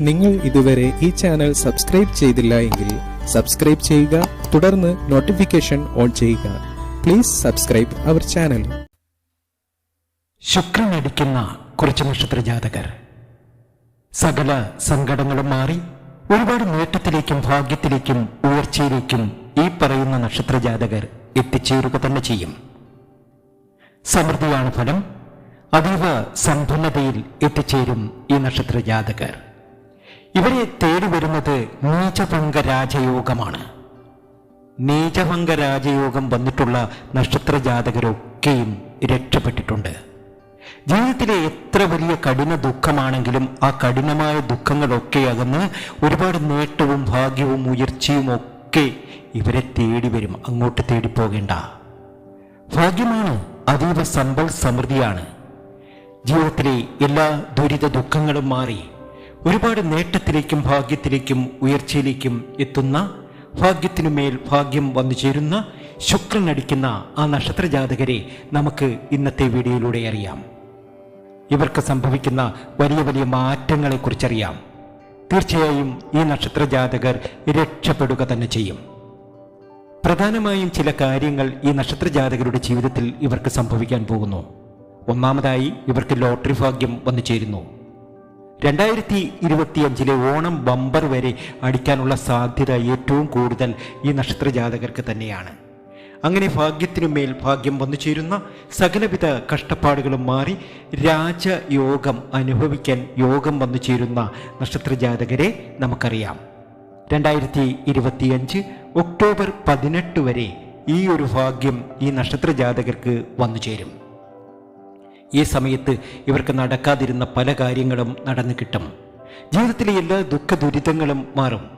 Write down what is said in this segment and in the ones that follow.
നിങ്ങൾ ഇതുവരെ ഈ ചാനൽ സബ്സ്ക്രൈബ് ചെയ്തില്ല എങ്കിൽ സബ്സ്ക്രൈബ് ചെയ്യുക തുടർന്ന് നോട്ടിഫിക്കേഷൻ ഓൺ ചെയ്യുക. പ്ലീസ് സബ്സ്ക്രൈബ് അവർ ചാനൽ ശുക്രൻ അടിക്കുന്ന കുറച്ച് നക്ഷത്ര ജാതകർ. സകല സങ്കടങ്ങളും മാറി ഒരുപാട് നേട്ടത്തിലേക്കും ഭാഗ്യത്തിലേക്കും ഉയർച്ചയിലേക്കും ഈ പറയുന്ന നക്ഷത്ര ജാതകർ എത്തിച്ചേരുക തന്നെ ചെയ്യും. സമൃദ്ധിയാണ് ഫലം. അതീവ സമ്പന്നതയിൽ എത്തിച്ചേരും ഈ നക്ഷത്ര ജാതകർ. ഇവരെ തേടി വരുന്നത് നീചഭംഗ രാജയോഗമാണ് നീചഭംഗ രാജയോഗം വന്നിട്ടുള്ള നക്ഷത്ര ജാതകരൊക്കെയും രക്ഷപ്പെട്ടിട്ടുണ്ട്. ജീവിതത്തിലെ എത്ര വലിയ കഠിന ദുഃഖമാണെങ്കിലും ആ കഠിനമായ ദുഃഖങ്ങളൊക്കെ അകന്ന് ഒരുപാട് നേട്ടവും ഭാഗ്യവും ഉയർച്ചയും ഒക്കെ ഇവരെ തേടി വരും. അങ്ങോട്ട് തേടിപ്പോകേണ്ട ഭാഗ്യമാണ് അതീവ സമ്പൽ സമൃദ്ധിയാണ്. ജീവിതത്തിലെ എല്ലാ ദുരിത ദുഃഖങ്ങളും മാറി ഒരുപാട് നേട്ടത്തിലേക്കും ഭാഗ്യത്തിലേക്കും ഉയർച്ചയിലേക്കും എത്തുന്ന ഭാഗ്യത്തിനുമേൽ ഭാഗ്യം വന്നു ചേരുന്ന ശുക്രൻ അടിക്കുന്ന ആ നക്ഷത്ര ജാതകരെ നമുക്ക് ഇന്നത്തെ വീഡിയോയിലൂടെ അറിയാം. ഇവർക്ക് സംഭവിക്കുന്ന വലിയ വലിയ മാറ്റങ്ങളെക്കുറിച്ചറിയാം. തീർച്ചയായും ഈ നക്ഷത്ര ജാതകർ രക്ഷപ്പെടുക തന്നെ ചെയ്യും. പ്രധാനമായും ചില കാര്യങ്ങൾ ഈ നക്ഷത്രജാതകരുടെ ജീവിതത്തിൽ ഇവർക്ക് സംഭവിക്കാൻ പോകുന്നു. ഒന്നാമതായി ഇവർക്ക് ലോട്ടറി ഭാഗ്യം വന്നു ചേരുന്നു. രണ്ടായിരത്തി ഇരുപത്തിയഞ്ചിലെ ഓണം ബമ്പർ വരെ അടിക്കാനുള്ള സാധ്യത ഏറ്റവും കൂടുതൽ ഈ നക്ഷത്രജാതകർക്ക് തന്നെയാണ്. അങ്ങനെ ഭാഗ്യത്തിനുമേൽ ഭാഗ്യം വന്നു ചേരുന്ന സകലവിധ കഷ്ടപ്പാടുകളും മാറി രാജയോഗം അനുഭവിക്കാൻ യോഗം വന്നു ചേരുന്ന നക്ഷത്ര ജാതകരെ നമുക്കറിയാം. രണ്ടായിരത്തി ഇരുപത്തിയഞ്ച് ഒക്ടോബർ പതിനെട്ട് വരെ ഈ ഒരു ഭാഗ്യം ഈ നക്ഷത്ര ജാതകർക്ക് വന്നു ചേരും. ഈ സമയത്ത് ഇവർക്ക് നടക്കാതിരുന്ന പല കാര്യങ്ങളും നടന്നു കിട്ടും. ജീവിതത്തിലെ എല്ലാ ദുഃഖ ദുരിതങ്ങളും മാറും.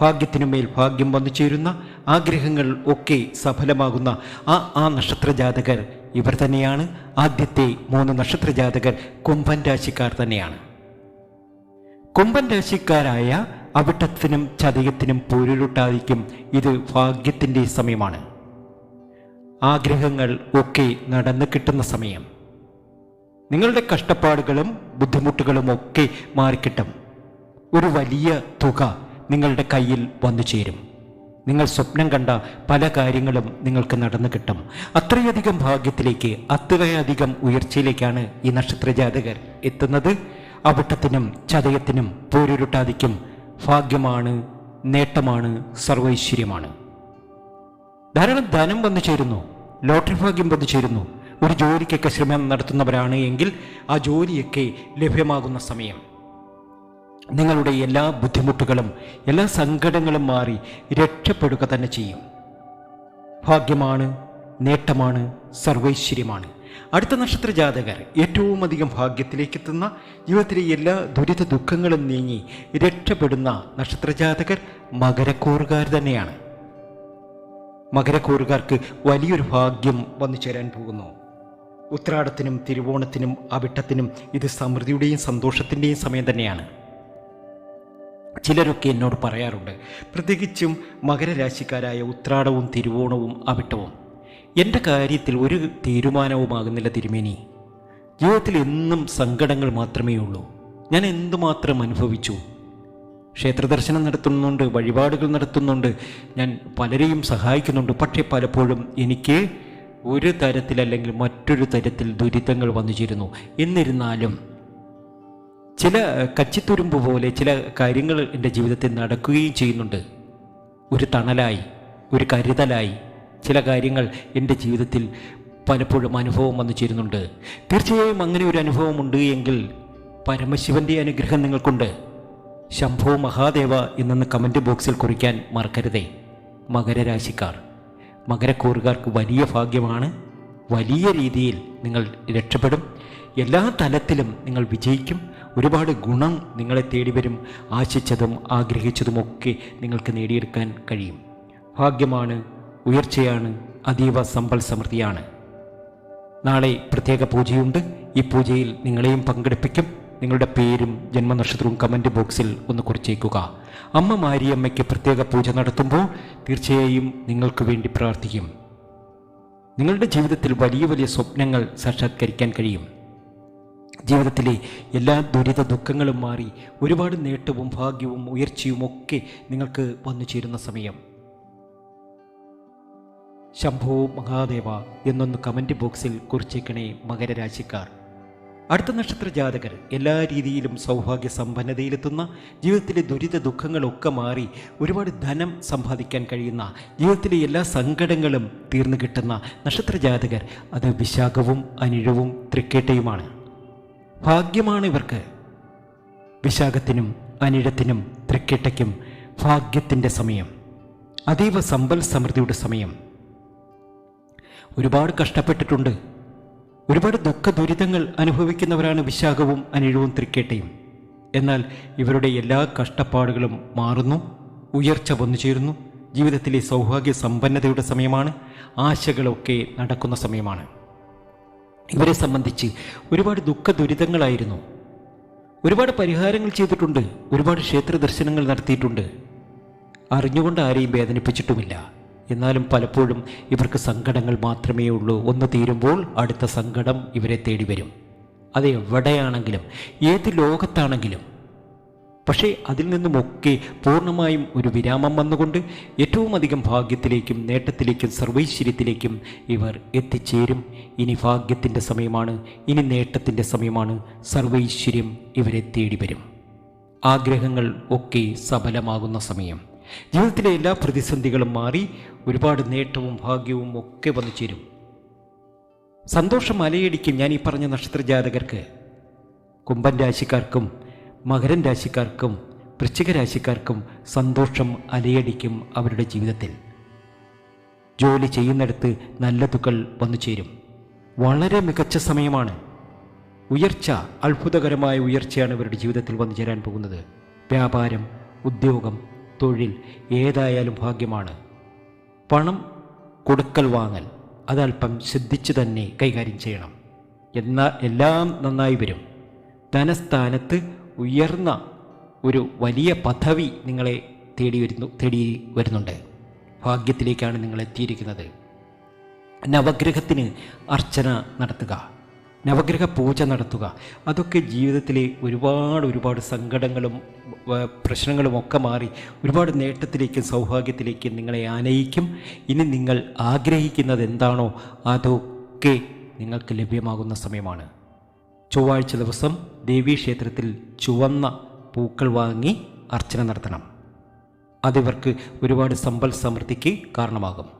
ഭാഗ്യത്തിനുമേൽ ഭാഗ്യം വന്നു ചേരുന്ന ആഗ്രഹങ്ങൾ ഒക്കെ സഫലമാകുന്ന ആ ആ നക്ഷത്ര ജാതകർ ഇവർ തന്നെയാണ്. ആദ്യത്തെ മൂന്ന് നക്ഷത്ര ജാതകർ കുംഭൻ രാശിക്കാർ തന്നെയാണ്. കുംഭൻ രാശിക്കാരായ അവിട്ടത്തിനും ചതയത്തിനും പൊരുളുട്ടായിരിക്കും ഇത് ഭാഗ്യത്തിന്റെ സമയമാണ്. ആഗ്രഹങ്ങൾ ഒക്കെ നടന്നു കിട്ടുന്ന സമയം. നിങ്ങളുടെ കഷ്ടപ്പാടുകളും ബുദ്ധിമുട്ടുകളും ഒക്കെ മാറിക്കിട്ടും. ഒരു വലിയ തുക നിങ്ങളുടെ കയ്യിൽ വന്നു ചേരും. നിങ്ങൾ സ്വപ്നം കണ്ട പല കാര്യങ്ങളും നിങ്ങൾക്ക് നടന്നു കിട്ടും. അത്രയധികം ഭാഗ്യത്തിലേക്ക് അത്രയധികം ഉയർച്ചയിലേക്കാണ് ഈ നക്ഷത്ര ജാതകർ എത്തുന്നത്. അവിട്ടത്തിനും ചതയത്തിനും പോരുരുട്ടാതിക്കും ഭാഗ്യമാണ് നേട്ടമാണ് സർവൈശ്വര്യമാണ്. ധാരാളം ധനം വന്നു ചേരുന്നു ലോട്ടറി ഭാഗ്യം വന്നു ചേരുന്നു. ഒരു ജോലിക്കൊക്കെ ശ്രമം നടത്തുന്നവരാണ് എങ്കിൽ ആ ജോലിയൊക്കെ ലഭ്യമാകുന്ന സമയം. നിങ്ങളുടെ എല്ലാ ബുദ്ധിമുട്ടുകളും എല്ലാ സങ്കടങ്ങളും മാറി രക്ഷപ്പെടുക തന്നെ ചെയ്യും. ഭാഗ്യമാണ് നേട്ടമാണ് സർവൈശ്വര്യമാണ്. അടുത്ത നക്ഷത്ര ജാതകർ ഏറ്റവും അധികം ഭാഗ്യത്തിലേക്ക് എത്തുന്ന ജീവിതത്തിലെ എല്ലാ ദുരിത ദുഃഖങ്ങളും നീങ്ങി രക്ഷപ്പെടുന്ന നക്ഷത്ര ജാതകർ മകരക്കൂറുകാർ തന്നെയാണ്. മകരക്കൂറുകാർക്ക് വലിയൊരു ഭാഗ്യം വന്നു ചേരാൻ പോകുന്നു. ഉത്രാടത്തിനും തിരുവോണത്തിനും അവിട്ടത്തിനും ഇത് സമൃദ്ധിയുടെയും സന്തോഷത്തിന്റെയും സമയം തന്നെയാണ്. ചിലരൊക്കെ എന്നോട് പറയാറുണ്ട് പ്രത്യേകിച്ചും മകരരാശിക്കാരായ ഉത്രാടവും തിരുവോണവും അവിട്ടവും. എന്റെ കാര്യത്തിൽ ഒരു തീരുമാനവുമാകുന്നില്ല തിരുമേനി. ജീവിതത്തിൽ എന്നും സങ്കടങ്ങൾ മാത്രമേ ഉള്ളൂ. ഞാൻ എന്തുമാത്രം അനുഭവിച്ചു? ക്ഷേത്രദർശനം നടത്തുന്നുണ്ട് വഴിപാടുകൾ നടത്തുന്നുണ്ട് ഞാൻ പലരെയും സഹായിക്കുന്നുണ്ട്. പക്ഷേ പലപ്പോഴും എനിക്ക് ഒരു തരത്തിൽ അല്ലെങ്കിൽ മറ്റൊരു തരത്തിൽ ദുരിതങ്ങൾ വന്നു ചേരുന്നു. എന്നിരുന്നാലും ചില കച്ചിത്തുരുമ്പ് പോലെ ചില കാര്യങ്ങൾ എന്റെ ജീവിതത്തിൽ നടക്കുകയും ചെയ്യുന്നുണ്ട്. ഒരു തണലായി ഒരു കരുതലായി ചില കാര്യങ്ങൾ എന്റെ ജീവിതത്തിൽ പലപ്പോഴും അനുഭവം വന്നു ചേരുന്നുണ്ട്. തീർച്ചയായും അങ്ങനെ ഒരു അനുഭവമുണ്ട് എങ്കിൽ പരമശിവന്റെ അനുഗ്രഹം നിങ്ങൾക്കുണ്ട്. ശംഭോ മഹാദേവ എന്നൊന്ന് കമന്റ് ബോക്സിൽ കുറിക്കാൻ മറക്കരുതേ. മകരരാശിക്കാർ. മകരക്കൂറുകാർക്ക് വലിയ ഭാഗ്യമാണ്. വലിയ രീതിയിൽ നിങ്ങൾ രക്ഷപ്പെടും. എല്ലാ തലത്തിലും നിങ്ങൾ വിജയിക്കും. ഒരുപാട് ഗുണം നിങ്ങളെ തേടി വരും. ആശിച്ചതും ആഗ്രഹിച്ചതുമൊക്കെ നിങ്ങൾക്ക് നേടിയെടുക്കാൻ കഴിയും. ഭാഗ്യമാണ് ഉയർച്ചയാണ് അതീവ സമ്പൽ സമൃദ്ധിയാണ്. നാളെ പ്രത്യേക പൂജയുണ്ട്. ഈ പൂജയിൽ നിങ്ങളെയും പങ്കെടുപ്പിക്കും. നിങ്ങളുടെ പേരും ജന്മനക്ഷത്രവും കമന്റ് ബോക്സിൽ ഒന്ന് കുറിച്ചേക്കുക. അമ്മ മാരിയമ്മയ്ക്ക് പ്രത്യേക പൂജ നടത്തുമ്പോൾ തീർച്ചയായും നിങ്ങൾക്ക് വേണ്ടി പ്രാർത്ഥിക്കും. നിങ്ങളുടെ ജീവിതത്തിൽ വലിയ വലിയ സ്വപ്നങ്ങൾ സാക്ഷാത്കരിക്കാൻ കഴിയും. ജീവിതത്തിലെ എല്ലാ ദുരിത ദുഃഖങ്ങളും മാറി ഒരുപാട് നേട്ടവും ഭാഗ്യവും ഉയർച്ചയും ഒക്കെ നിങ്ങൾക്ക് വന്നു ചേരുന്ന സമയം. ശംഭോ മഹാദേവ എന്നൊന്ന് കമന്റ് ബോക്സിൽ കുറിച്ചേക്കണേ മകരരാശിക്കാർ. അടുത്ത നക്ഷത്ര ജാതകർ എല്ലാ രീതിയിലും സൗഭാഗ്യ സമ്പന്നതയിലെത്തുന്ന ജീവിതത്തിലെ ദുരിത ദുഃഖങ്ങളൊക്കെ മാറി ഒരുപാട് ധനം സമ്പാദിക്കാൻ കഴിയുന്ന ജീവിതത്തിലെ എല്ലാ സങ്കടങ്ങളും തീർന്നു കിട്ടുന്ന നക്ഷത്ര ജാതകർ അത് വിശാഖവും അനിഴവും തൃക്കേട്ടയുമാണ്. ഭാഗ്യമാണ് ഇവർക്ക്. വിശാഖത്തിനും അനിഴത്തിനും തൃക്കേട്ടയ്ക്കും ഭാഗ്യത്തിന്റെ സമയം. അതീവ സമ്പൽ സമൃദ്ധിയുടെ സമയം. ഒരുപാട് കഷ്ടപ്പെട്ടിട്ടുണ്ട്. ഒരുപാട് ദുഃഖ ദുരിതങ്ങൾ അനുഭവിക്കുന്നവരാണ് വിശാഖവും അനിഴവും തൃക്കേട്ടയും. എന്നാൽ ഇവരുടെ എല്ലാ കഷ്ടപ്പാടുകളും മാറുന്നു ഉയർച്ച വന്നു ചേരുന്നു. ജീവിതത്തിലെ സൗഭാഗ്യ സമ്പന്നതയുടെ സമയമാണ് ആശകളൊക്കെ നടക്കുന്ന സമയമാണ്. ഇവരെ സംബന്ധിച്ച് ഒരുപാട് ദുഃഖ ദുരിതങ്ങളായിരുന്നു ഒരുപാട് പരിഹാരങ്ങൾ ചെയ്തിട്ടുണ്ട് ഒരുപാട് ക്ഷേത്ര ദർശനങ്ങൾ നടത്തിയിട്ടുണ്ട്. അറിഞ്ഞുകൊണ്ട് ആരെയും വേദനിപ്പിച്ചിട്ടുമില്ല. എന്നാലും പലപ്പോഴും ഇവർക്ക് സങ്കടങ്ങൾ മാത്രമേ ഉള്ളൂ. ഒന്ന് തീരുമ്പോൾ അടുത്ത സങ്കടം ഇവരെ തേടി വരും. അത് എവിടെയാണെങ്കിലും ഏത് ലോകത്താണെങ്കിലും. പക്ഷേ അതിൽ നിന്നുമൊക്കെ പൂർണമായും ഒരു വിരാമം വന്നുകൊണ്ട് ഏറ്റവും അധികം ഭാഗ്യത്തിലേക്കും നേട്ടത്തിലേക്കും സർവൈശ്വര്യത്തിലേക്കും ഇവർ എത്തിച്ചേരും. ഇനി ഭാഗ്യത്തിന്റെ സമയമാണ് ഇനി നേട്ടത്തിന്റെ സമയമാണ് സർവൈശ്വര്യം ഇവരെ തേടി വരും. ആഗ്രഹങ്ങൾ ഒക്കെ സഫലമാകുന്ന സമയം. ജീവിതത്തിലെ എല്ലാ പ്രതിസന്ധികളും മാറി ഒരുപാട് നേട്ടവും ഭാഗ്യവും ഒക്കെ വന്നു ചേരും. സന്തോഷം അലയടിക്കും ഞാൻ ഈ പറഞ്ഞ നക്ഷത്ര ജാതകർക്ക്. കുംഭൻ രാശിക്കാർക്കും മകരൻ രാശിക്കാർക്കും വൃശ്ചിക രാശിക്കാർക്കും സന്തോഷം അലയടിക്കും അവരുടെ ജീവിതത്തിൽ. ജോലി ചെയ്യുന്നിടത്ത് നല്ല തുകൾ വന്നു ചേരും. വളരെ മികച്ച സമയമാണ്. ഉയർച്ച അത്ഭുതകരമായ ഉയർച്ചയാണ് ഇവരുടെ ജീവിതത്തിൽ വന്നു ചേരാൻ പോകുന്നത്. വ്യാപാരം ഉദ്യോഗം തൊഴിൽ ഏതായാലും ഭാഗ്യമാണ്. പണം കൊടുക്കൽ വാങ്ങൽ അതല്പം ശ്രദ്ധിച്ചു തന്നെ കൈകാര്യം ചെയ്യണം. എന്നാൽ എല്ലാം നന്നായി വരും. ധനസ്ഥാനത്ത് ഉയർന്ന ഒരു വലിയ പദവി നിങ്ങളെ തേടി വരുന്നു തേടി വരുന്നുണ്ട്. ഭാഗ്യത്തിലേക്കാണ് നിങ്ങൾ എത്തിയിരിക്കുന്നത് നവഗ്രഹത്തിന് അർച്ചന നടത്തുക. നവഗ്രഹ പൂജ നടത്തുക. അതൊക്കെ ജീവിതത്തിലെ ഒരുപാട് ഒരുപാട് സങ്കടങ്ങളും പ്രശ്നങ്ങളും ഒക്കെ മാറി ഒരുപാട് നേട്ടത്തിലേക്കും സൗഭാഗ്യത്തിലേക്കും നിങ്ങളെ ആനയിക്കും. ഇനി നിങ്ങൾ ആഗ്രഹിക്കുന്നത് എന്താണോ അതൊക്കെ നിങ്ങൾക്ക് ലഭ്യമാകുന്ന സമയമാണ്. ചൊവ്വാഴ്ച ദിവസം ദേവീക്ഷേത്രത്തിൽ ചുവന്ന പൂക്കൾ വാങ്ങി അർച്ചന നടത്തണം. അതിവർക്ക് ഒരുപാട് സമ്പൽ സമൃദ്ധിക്ക് കാരണമാകും.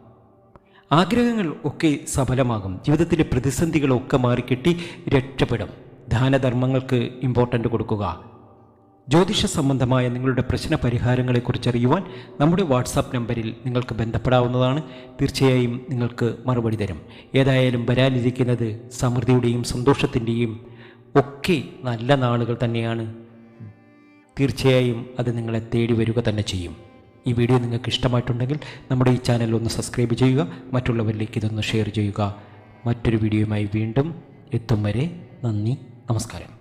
ആഗ്രഹങ്ങൾ ഒക്കെ സഫലമാകും. ജീവിതത്തിലെ പ്രതിസന്ധികളൊക്കെ മാറിക്കിട്ടി രക്ഷപ്പെടും. ദാനധർമ്മങ്ങൾക്ക് ഇമ്പോർട്ടന്റ് കൊടുക്കുക. ജ്യോതിഷ സംബന്ധമായ നിങ്ങളുടെ പ്രശ്ന പരിഹാരങ്ങളെക്കുറിച്ച് അറിയുവാൻ നമ്മുടെ വാട്സാപ്പ് നമ്പറിൽ നിങ്ങൾക്ക് ബന്ധപ്പെടാവുന്നതാണ്. തീർച്ചയായും നിങ്ങൾക്ക് മറുപടി തരും. ഏതായാലും വരാനിരിക്കുന്നത് സമൃദ്ധിയുടെയും സന്തോഷത്തിന്റെയും ഒക്കെ നല്ല നാളുകൾ തന്നെയാണ്. തീർച്ചയായും അത് നിങ്ങളെ തേടി വരിക തന്നെ ചെയ്യും. ഈ വീഡിയോ നിങ്ങൾക്ക് ഇഷ്ടമായിട്ടുണ്ടെങ്കിൽ നമ്മുടെ ഈ ചാനൽ ഒന്ന് സബ്സ്ക്രൈബ് ചെയ്യുക മറ്റുള്ളവരിലേക്ക് ഇതൊന്ന് ഷെയർ ചെയ്യുക. മറ്റൊരു വീഡിയോയുമായി വീണ്ടും എത്തും വരെ നന്ദി നമസ്കാരം.